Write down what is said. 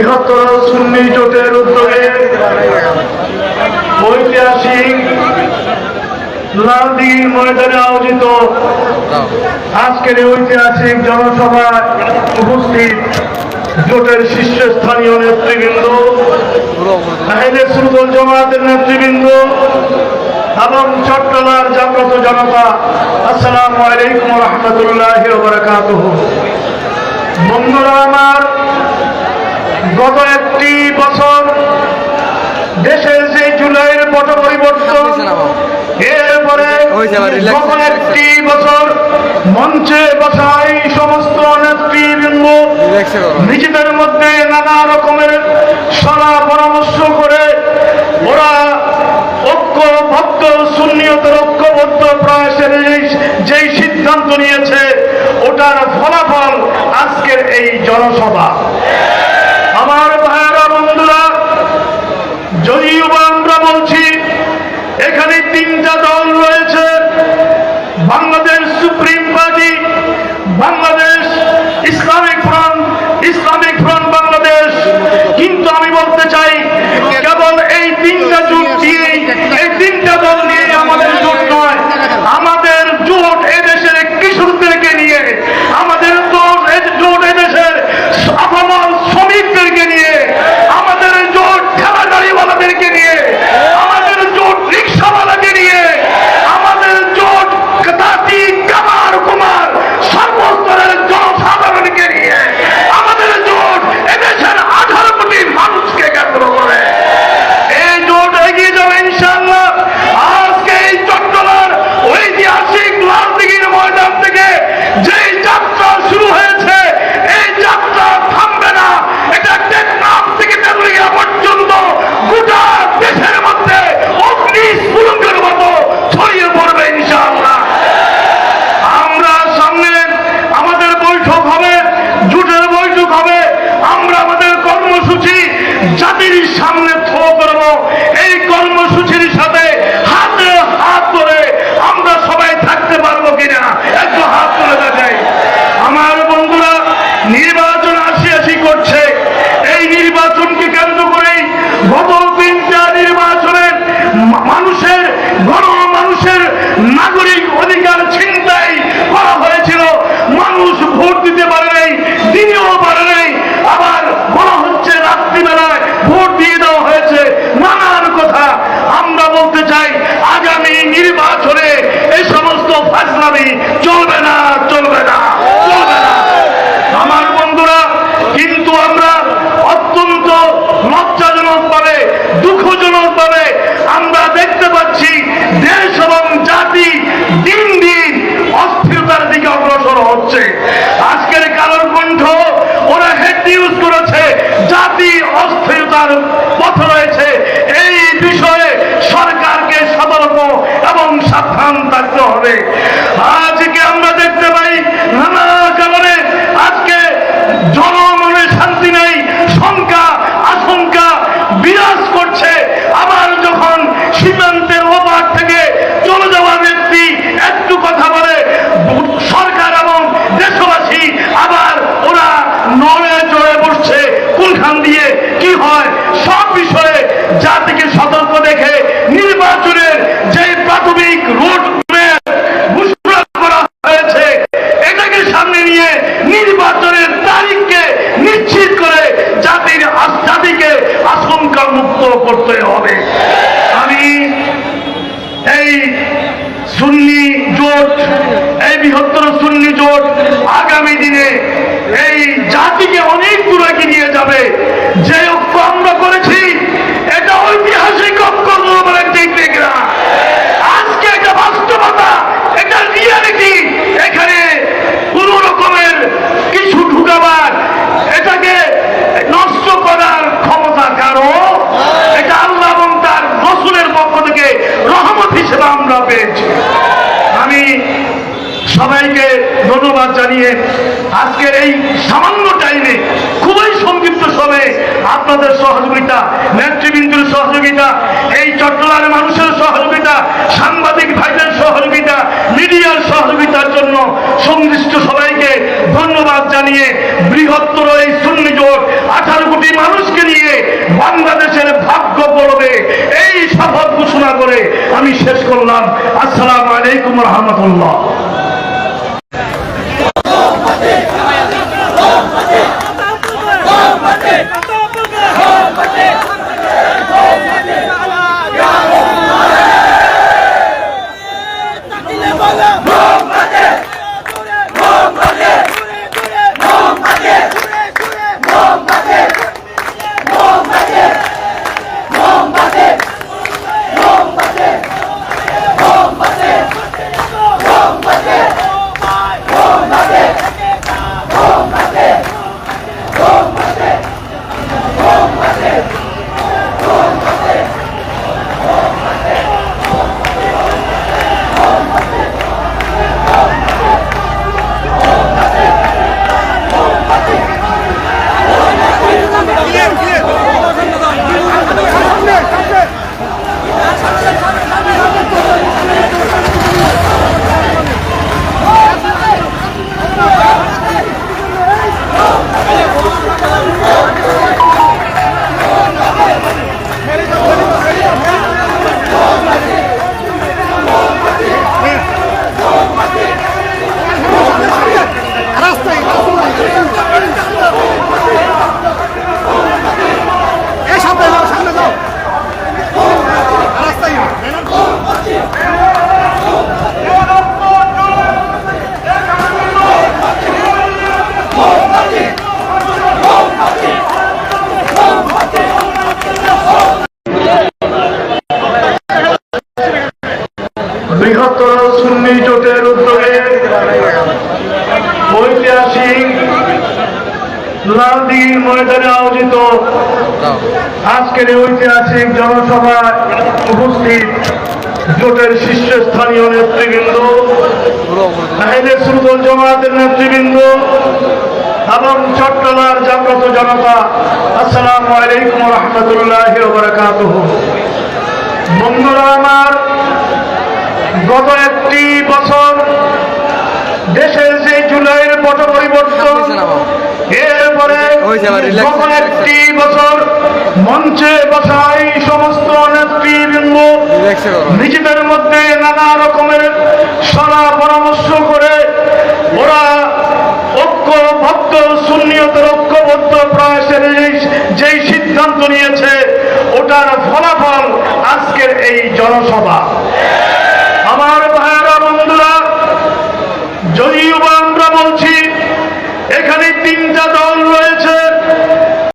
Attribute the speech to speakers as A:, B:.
A: বৃহত্তর সুন্নি জোটের উদ্যোগে ঐতিহাসিক লালদিঘির ময়দানে আয়োজিত আজকের ঐতিহাসিক জনসভায় উপস্থিত জোটের শীর্ষস্থানীয় নেতৃবৃন্দ সুরদল জমাতের নেতৃবৃন্দ এবং চট্টলার জাগ্রত জনতা, আসসালামু আলাইকুম রহমতুল্লাহ বন্ধুরা আমার গত একটি বছর দেশের যে জুলাইয়ের পট পরিবর্তন এরপরে গত একটি বছর মঞ্চে বসা এই সমস্ত নেতৃবৃন্দ নিজেদের মধ্যে নানা রকমের সলা পরামর্শ করে ওরা ঐক্যবদ্ধ শূন্যতার ঐক্যবদ্ধ প্রয়াসের যেই সিদ্ধান্ত নিয়েছে ওটার ফলাফল আজকের এই জনসভা আমার ভাইয়েরা বন্ধুরা যদিও বা আমরা বলছি এখানে তিনটা দল রয়েছে Bangladesh supreme party Bangladesh Islamic front Islamic front Bangladesh. কিন্তু আমি বলতে চাই, কেবল এই তিনটা জোট দিয়েই, এই তিনটা দল হবে। আজকে আমরা দেখতে পাই নানা কারণে আজকে জনমনে শান্তি নেই, শঙ্কা, আশঙ্কা বিরাজ করছে। আবার যখন সীমান্তের ওপার থেকে চলে যাওয়া ব্যক্তি একটু কথা বলে, সরকার এবং দেশবাসী আবার ওরা নড়ে চড়ে বসছে কোনখান দিয়ে কি হয়, সব বিষয়ে জাতিকে সতর্ক দেখে নির্বাচনের যে প্রাথমিক রোড ঘোষণা করা হয়েছে এটাকে সামনে নিয়ে নির্বাচনের তারিখকে নিশ্চিত করে জাতির আস- জাতিকে আশঙ্কা মুক্ত করতে হবে আমি এই সুন্নি জোট এই বৃহত্তর সুন্নি জোট আগামী দিনে এই জাতিকে সহযোগিতা নেতৃবৃন্দের সহযোগিতা, এই চট্টলার মানুষের সহযোগিতা, সাংবাদিক ভাইদের সহযোগিতা, মিডিয়ার সহযোগিতার জন্য সংশ্লিষ্ট সবাইকে ধন্যবাদ জানিয়ে বৃহত্তর এই সুন্নি জোট আঠারো কোটি মানুষ বাংলাদেশের ভাগ্য পড়বে এই শপথ ঘোষণা করে আমি শেষ করলাম। আসসালামু আলাইকুম রহমতুল্লাহ। বৃহত্তর সুন্নি জোটের উদ্যোগে ঐতিহাসিক লালদিঘির ময়দানে আয়োজিত আজকের ঐতিহাসিক জনসভায় উপস্থিত জোটের শীর্ষস্থানীয় নেতৃবৃন্দ জমাতের নেতৃবৃন্দ এবং চট্টলার জাগ্রত জনতা, আসসালামু আলাইকুম রহমতুল্লাহ বারাকাতুহু। বন্ধুরা আমার গত একটি বছর দেশের যে জুলাইয়ের পট পরিবর্তন এরপরে গত একটি বছর মঞ্চে বসা এই সমস্ত নেতৃবৃন্দ নিজেদের মধ্যে নানা রকমের সলা পরামর্শ করে ওরা ঐক্য ভক্ত শূন্যতের ঐক্যবদ্ধ প্রয়াসের যেই সিদ্ধান্ত নিয়েছে ওটার ফলাফল আজকের এই জনসভা আমার ভাইয়েরা বন্ধুরা যদিও আমরা বলছি এখানে তিনটা দল রয়েছে।